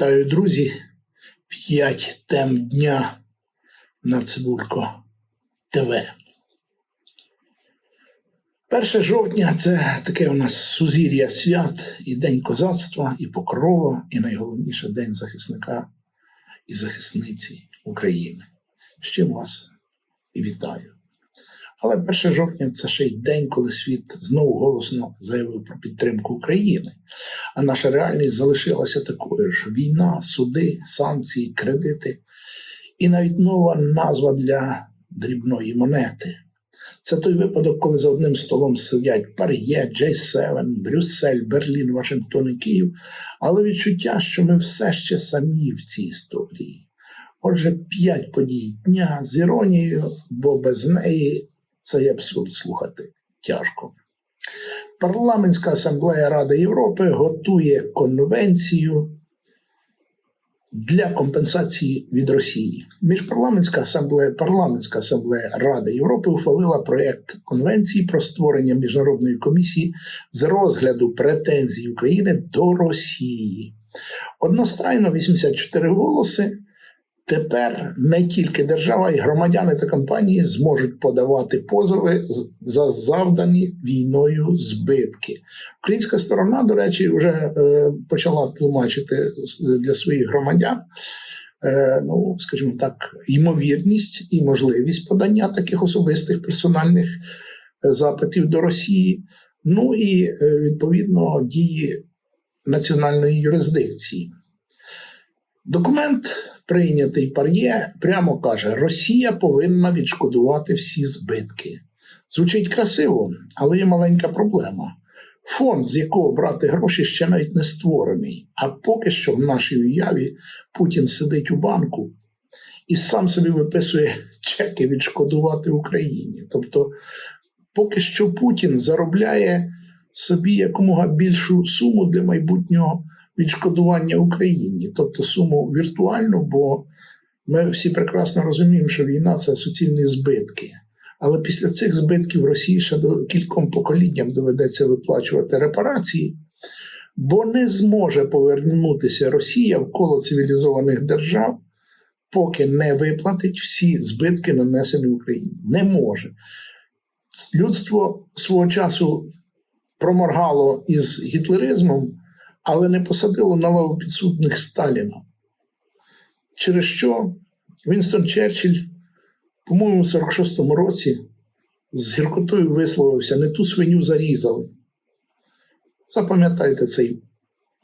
Вітаю, друзі! П'ять тем дня на Цибулько ТВ. 1 жовтня це таке у нас сузір'я свят і День козацтва, і покрова, і найголовніше День захисника і захисниці України. З чим вас і вітаю. Але 1 жовтня це ще й день, коли світ знову голосно заявив про підтримку України. А наша реальність залишилася такою ж: війна, суди, санкції, кредити і навіть нова назва для дрібної монети. Це той випадок, коли за одним столом сидять Пар'є, Джей Севен, Брюссель, Берлін, Вашингтон і Київ, але відчуття, що ми все ще самі в цій історії. Отже, п'ять подій дня з іронією, бо без неї цей абсурд слухати тяжко. Парламентська асамблея Ради Європи готує конвенцію для компенсації від Росії. Міжпарламентська асамблея, парламентська асамблея Ради Європи ухвалила проєкт конвенції про створення міжнародної комісії з розгляду претензій України до Росії. Одностайно 84 голоси. Тепер не тільки держава, й громадяни та компанії зможуть подавати позови за завдані війною збитки. Українська сторона, до речі, вже е, почала тлумачити для своїх громадян. е, Ну, скажімо так, ймовірність і можливість подання таких особистих персональних е, запитів до Росії, ну і відповідно дії національної юрисдикції. Документ, прийнятий пар'є, прямо каже: Росія повинна відшкодувати всі збитки. Звучить красиво, але є маленька проблема. Фонд, з якого брати гроші, ще навіть не створений. А поки що в нашій уяві Путін сидить у банку і сам собі виписує чеки відшкодувати Україні. Тобто, поки що Путін заробляє собі якомога більшу суму для майбутнього відшкодування Україні, тобто суму віртуальну, бо ми всі прекрасно розуміємо, що війна це суцільні збитки. Але після цих збитків Росії ще до кільком поколінням доведеться виплачувати репарації, бо не зможе повернутися Росія в коло цивілізованих держав, поки не виплатить всі збитки, нанесені Україні. Не може. Людство свого часу проморгало із гітлеризмом але не посадило на лаву підсудних Сталіна. Через що Вінстон Черчилль, по-моєму, в 46-му році з гіркотою висловився, не ту свиню зарізали. Запам'ятайте цей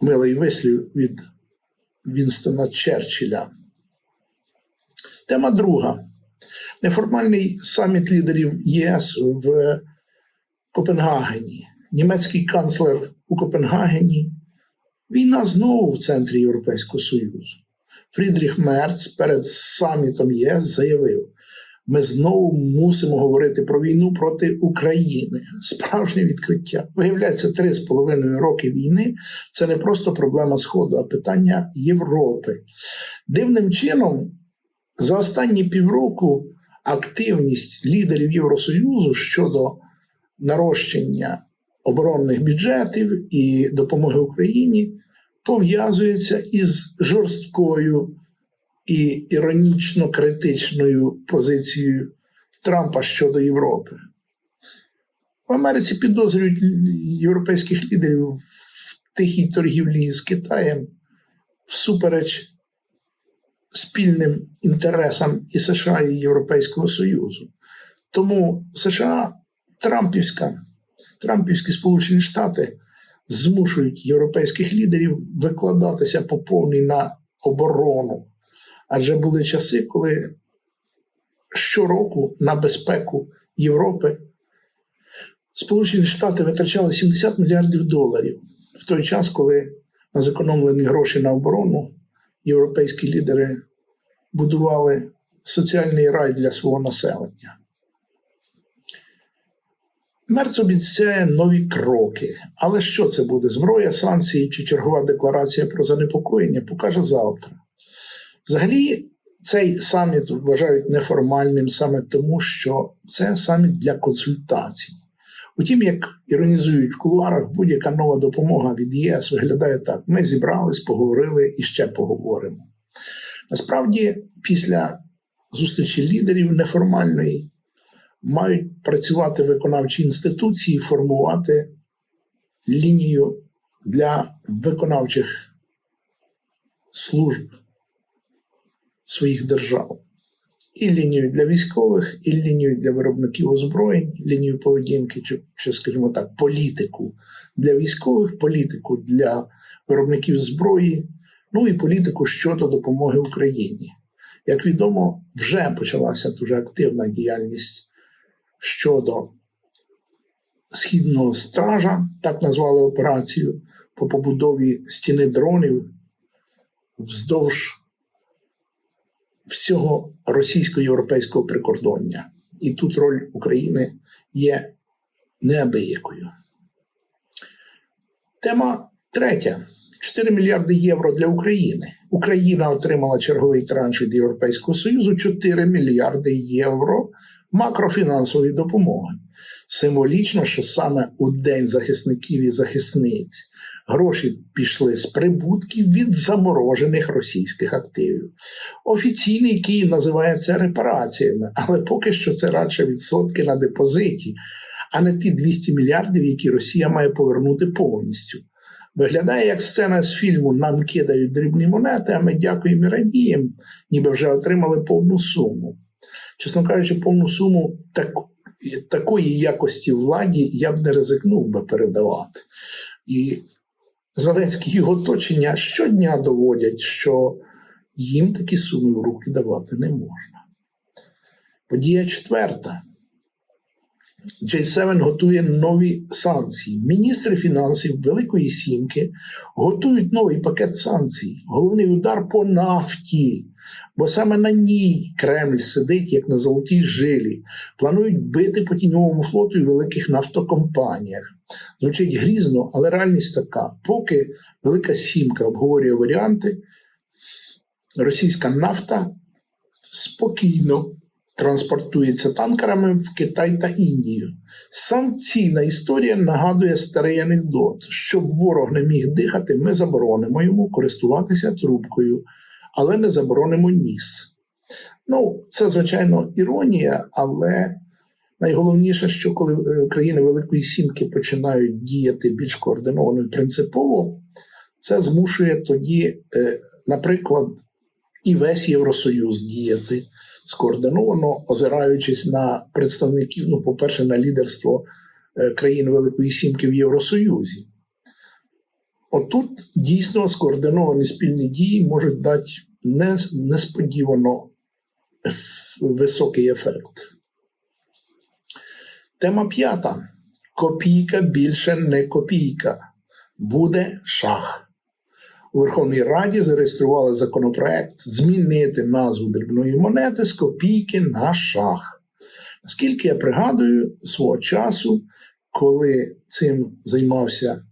милий вислів від Вінстона Черчилля. Тема друга. Неформальний саміт лідерів ЄС в Копенгагені. Німецький канцлер у Копенгагені Війна знову в центрі Європейського Союзу. Фрідріх Мерц перед самітом ЄС заявив: ми знову мусимо говорити про війну проти України. Справжнє відкриття. Виявляється, три з половиною роки війни це не просто проблема Сходу, а питання Європи. Дивним чином, за останні півроку активність лідерів Євросоюзу щодо нарощення оборонних бюджетів і допомоги Україні пов'язується із жорсткою і іронічно критичною позицією Трампа щодо Європи. В Америці підозрюють європейських лідерів в тихій торгівлі з Китаєм всупереч спільним інтересам і США і Європейського Союзу. Тому США Трампівська Трампівські Сполучені Штати змушують європейських лідерів викладатися по повній на оборону. Адже були часи, коли щороку на безпеку Європи Сполучені Штати витрачали 70 мільярдів доларів в той час, коли на зекономлені гроші на оборону європейські лідери будували соціальний рай для свого населення. Мерц обіцяє нові кроки. Але що це буде? Зброя, санкції чи чергова декларація про занепокоєння покаже завтра. Взагалі, цей саміт вважають неформальним саме тому, що це саміт для консультацій. Утім, як іронізують в кулуарах, будь-яка нова допомога від ЄС виглядає так: ми зібрались, поговорили і ще поговоримо. Насправді, після зустрічі лідерів неформальної мають працювати виконавчі інституції, формувати лінію для виконавчих служб своїх держав. І лінію для військових, і лінію для виробників озброєнь, лінію поведінки, чи, чи, скажімо так, політику для військових, політику для виробників зброї, ну і політику щодо допомоги Україні. Як відомо, вже почалася дуже активна діяльність щодо східного стража, так назвали операцію, по побудові стіни дронів вздовж всього російсько-європейського прикордоння. І тут роль України є неабиякою. Тема третя: 4 мільярди євро для України. Україна отримала черговий транш від Європейського Союзу 4 мільярди євро макрофінансової допомоги. Символічно, що саме у День захисників і захисниць гроші пішли з прибутків від заморожених російських активів. Офіційний Київ називає це репараціями, але поки що це радше відсотки на депозиті, а не ті 200 мільярдів, які Росія має повернути повністю. Виглядає як сцена з фільму Нам кидають дрібні монети, а ми дякуємо і радіємо, ніби вже отримали повну суму. Чесно кажучи, повну суму так, такої якості владі я б не ризикнув би передавати. І Зеленський його оточення щодня доводять, що їм такі суми в руки давати не можна. Подія четверта. J7 готує нові санкції. Міністри фінансів Великої Сімки готують новий пакет санкцій. Головний удар по нафті, бо саме на ній Кремль сидить як на золотій жилі. Планують бити по тіньовому флоту і великих нафтокомпаніях. Звучить грізно, але реальність така: поки Велика Сімка обговорює варіанти, російська нафта спокійно транспортується танкерами в Китай та Індію. Санкційна історія нагадує старий анекдот: щоб ворог не міг дихати, ми заборонимо йому користуватися трубкою, але не заборонимо ніс. Ну, це, звичайно, іронія, але найголовніше, що коли е, країни Великої Сімки починають діяти більш координовано і принципово, це змушує тоді, е, наприклад, і весь Євросоюз діяти скоординовано, озираючись на представників, ну, по-перше, на лідерство е, країн Великої Сімки в Євросоюзі. Отут дійсно скоординовані спільні дії можуть дати несподівано високий ефект. Тема п'ята. Копійка більше не копійка. Буде шах у Верховній Раді зареєстрували законопроект змінити назву дрібної монети з копійки на шах. Наскільки я пригадую свого часу, коли цим займався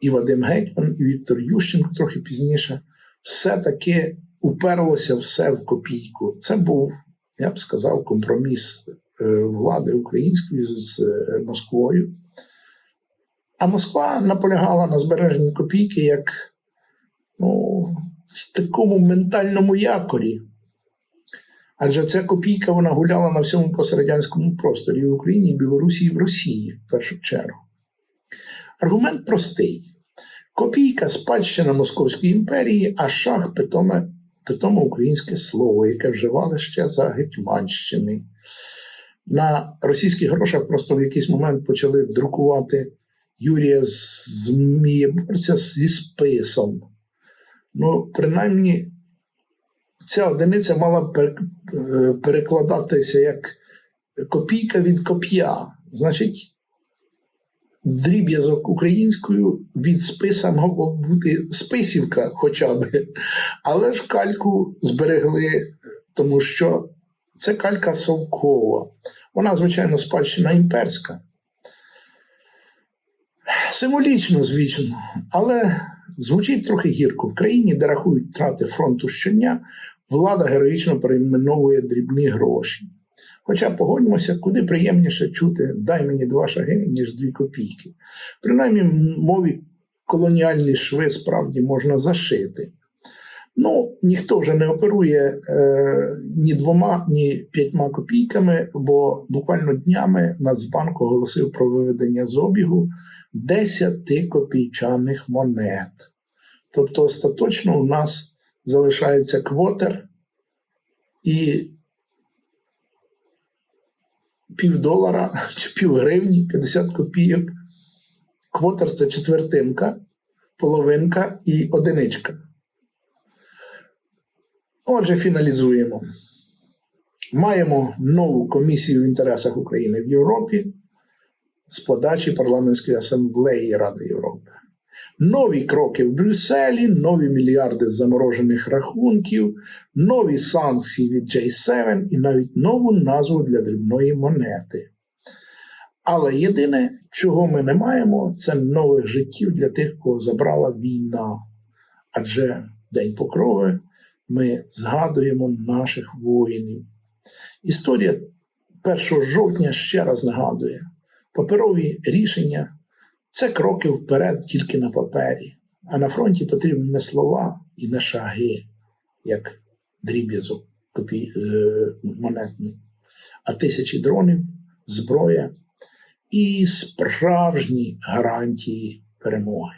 і Вадим Гетьман, і Віктор Ющенко трохи пізніше, все-таки уперлося все в копійку. Це був, я б сказав, компроміс е, влади української з е, Москвою. А Москва наполягала на збереженні копійки як ну, в такому ментальному якорі. Адже ця копійка вона гуляла на всьому пострадянському просторі в Україні, і Білорусі і в Росії в першу чергу. Аргумент простий: копійка спадщина Московської імперії, а шах питоме, питоме українське слово, яке вживали ще за Гетьманщини. На російських грошах просто в якийсь момент почали друкувати Юрія Змієборця зі списом. Ну, принаймні, ця одиниця мала е, перекладатися як копійка від коп'я. Значить, дріб'язок українською від списа мав бути списівка хоча б. Але ж кальку зберегли, тому що це калька совкова. Вона, звичайно, спадщина імперська. Символічно, звісно, але звучить трохи гірко. В країні, де рахують втрати фронту щодня, влада героїчно перейменовує дрібні гроші. Хоча погодьмося, куди приємніше чути дай мені два шаги, ніж дві копійки. Принаймні, мові колоніальні шви справді можна зашити. Ну, ніхто вже не оперує е, ні двома, ні п'ятьма копійками, бо буквально днями Нацбанк оголосив про виведення з обігу 10 копійчаних монет. Тобто, остаточно у нас залишається квотер і півдолара чи півгривні, 50 копійок. Квотер це четвертинка, половинка і одиничка. Отже, фіналізуємо. Маємо нову комісію в інтересах України в Європі з подачі парламентської асамблеї Ради Європи. Нові кроки в Брюсселі, нові мільярди заморожених рахунків, нові санкції від J7 і навіть нову назву для дрібної монети. Але єдине, чого ми не маємо, це нових життів для тих, кого забрала війна. Адже День Покрови ми згадуємо наших воїнів. Історія 1 жовтня ще раз нагадує: паперові рішення це кроки вперед тільки на папері, а на фронті потрібні не слова і не шаги, як дріб'язок копій, е, монетний, а тисячі дронів, зброя і справжні гарантії перемоги.